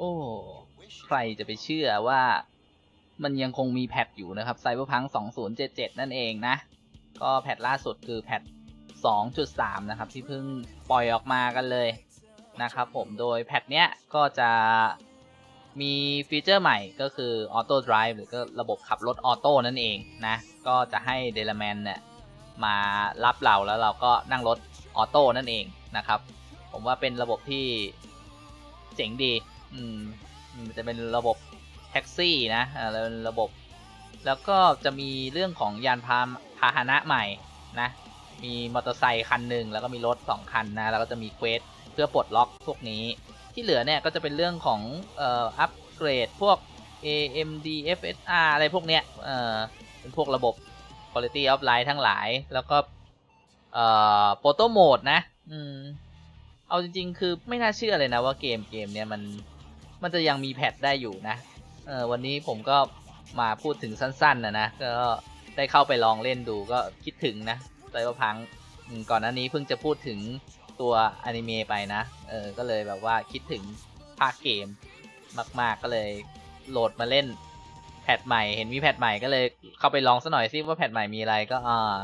โอ้ ใครจะไปเชื่อว่ามันยังคงมีแพทอยู่นะครับ Cyberpunk 2077 นั่นเองนะ ก็แพทล่าสุดคือแพท2.3 นะครับ ที่เพิ่งปล่อยออกมากันเลยนะครับผมโดยแพทเนี้ยก็จะมีฟีเจอร์ใหม่ก็คือ Auto Drive หรือก็ระบบขับรถออโต้นั่นเองนะ ก็จะให้เดลแมนเนี่ยมารับเราแล้วเราก็นั่งรถออโต้นั่นเองนะครับ ผมว่าเป็นระบบที่เจ๋งดี อืมมันจะเป็นระบบแท็กซี่นะอ่าแล้วเป็นระบบ แล้วก็จะมีเรื่องของยานพาพาหนะใหม่นะ มีมอเตอร์ไซค์คันหนึ่งแล้วก็มีรถ2คันนะ แล้วก็จะมีเควสเพื่อปลดล็อกพวกนี้ ที่เหลือเนี่ยก็จะเป็นเรื่องของเอ่ออัปเกรดพวก AMD FSR อะไรพวกเนี้ยเอ่อเป็นพวกระบบ Quality of Life ทั้งหลาย แล้วก็เอ่อ Photo Mode นะ อืม เอาจริง ๆ คือไม่น่าเชื่อเลยนะว่าเกมเกมเนี้ยมัน มันจะยังมีแพทได้อยู่นะเออวันนี้ผมก็มาพูดถึงสั้นๆนะนะก็ได้เข้าไปลองเล่นดูก็คิดถึงนะไซเบอร์พังก่อนหน้านี้เพิ่งจะพูดถึงตัวอนิเมะไปนะเออก็เลยแบบว่าคิดถึงภาคเกมมาก ๆก็เลยโหลดมาเล่นแพทใหม่ เห็นมีแพทใหม่ก็เลยเข้าไปลองซะหน่อยซิว่าแพทใหม่มีอะไรก็อ่า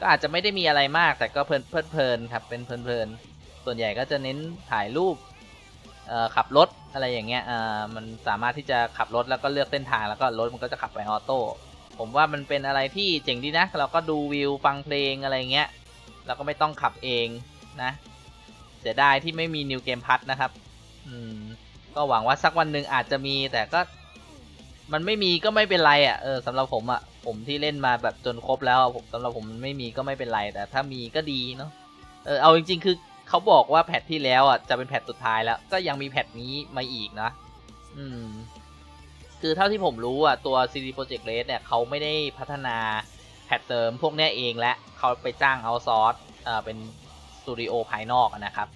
ก็อาจจะไม่ได้มีอะไรมากแต่ก็เพลินเพลินครับเป็นเพลินเพลินส่วนใหญ่ก็จะเน้นถ่ายรูป ขับรถอะไรอย่างเงี้ยมันสามารถที่จะขับรถแล้วก็เลือกเส้นทางแล้วก็รถมันก็จะขับไปออโต้ผมว่ามันเป็นอะไรที่เจ๋งดีนะ เราก็ดูวิวฟังเพลงอะไรเงี้ยเราก็ไม่ต้องขับเองนะเสียดายที่ไม่มีนิวเกมพัทนะครับ อืม ก็หวังว่าสักวันหนึ่งอาจจะมีแต่ก็ มันไม่มีก็ไม่เป็นไรอะเออสำหรับผมอะผมที่เล่นมาแบบจนครบแล้วผมสำหรับผมมันไม่มีก็ไม่เป็นไรแต่ถ้ามีก็ดีเนาะเออเอาจริงๆ คือ เขาบอกว่าแพทที่แล้วอะจะเป็นแพทสุดท้ายแล้ว ก็ยังมีแพทนี้มาอีกนะ อืม คือเท่าที่ผมรู้อะตัว CD Projekt Red เนี่ยเขาไม่ได้พัฒนาแพทเติมพวกเนี้ยเองและเขาไปจ้างเอาซอร์สเอ่อเป็นสตูดิโอภายนอกนะครับ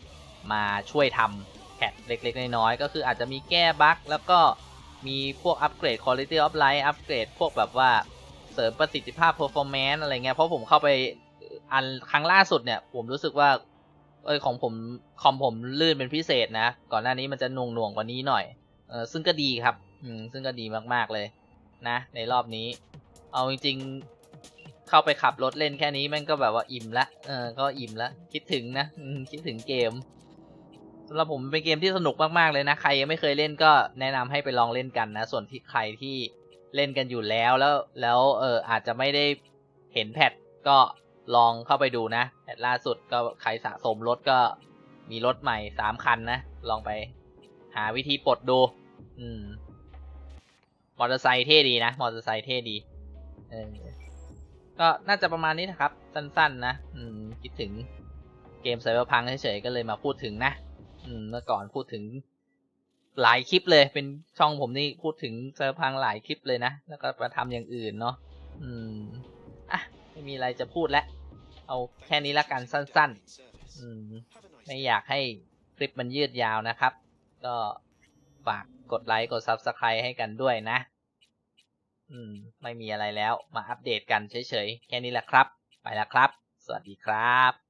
มาช่วยทำแพทเล็กๆน้อยๆก็คืออาจจะมีแก้บั๊กแล้วก็มีพวกอัปเกรด Quality of Life อัปเกรดพวกแบบว่าเสริมประสิทธิภาพ performance อะไรเงี้ยเพราะผมเข้าไปอันครั้งล่าสุดเนี่ย ผมรู้สึกว่า เออของผมคอมผมลื่นเป็นพิเศษนะ ก่อนหน้านี้มันจะหน่วงหน่วงกว่านี้หน่อยเออซึ่งก็ดีครับ อืมซึ่งก็ดีมากๆเลย นะ ในรอบนี้ เอาจริงๆ เข้าไปขับรถเล่นแค่นี้ม่งก็แบบว่าอิ่มละเออก็อิ่มละคิดถึงนะคิดถึงเกมสำหรับผมเป็นเกมที่สนุกมากๆเลยนะ ใครยังไม่เคยเล่นก็แนะนำให้ไปลองเล่นกันนะ ส่วนที่ใครที่เล่นกันอยู่แล้วแล้วแล้วเอออาจจะไม่ได้เห็นแพทก็ ลองเข้าไปดูนะแพทล่าสุดก็ใครสะสมรถก็มีรถใหม่สามคันนะ ลองไปหาวิธีปลดดู อืม มอเตอร์ไซค์เท่ดีนะ มอเตอร์ไซค์เท่ดี เออ ก็น่าจะประมาณนี้นะครับ สั้นๆ นะ อืม คิดถึงเกมไซเบอร์พังเฉยๆ ก็เลยมาพูดถึงนะ อืม เมื่อก่อนพูดถึงหลายคลิปเลย เป็นช่องผมนี่พูดถึงไซเบอร์พังหลายคลิปเลยนะ แล้วก็มาทำอย่างอื่นเนาะ อืม อะ ไม่มีอะไรจะพูดแล้วเอาแค่นี้ละกันสั้นๆอืมไม่อยากให้คลิปมันยืดยาวนะครับ ก็ฝากกดไลค์กด Subscribe ให้กันด้วยนะ อืม ไม่มีอะไรแล้วมาอัปเดตกันเฉยๆ แค่นี้แหละครับ ไปแล้วครับ สวัสดีครับ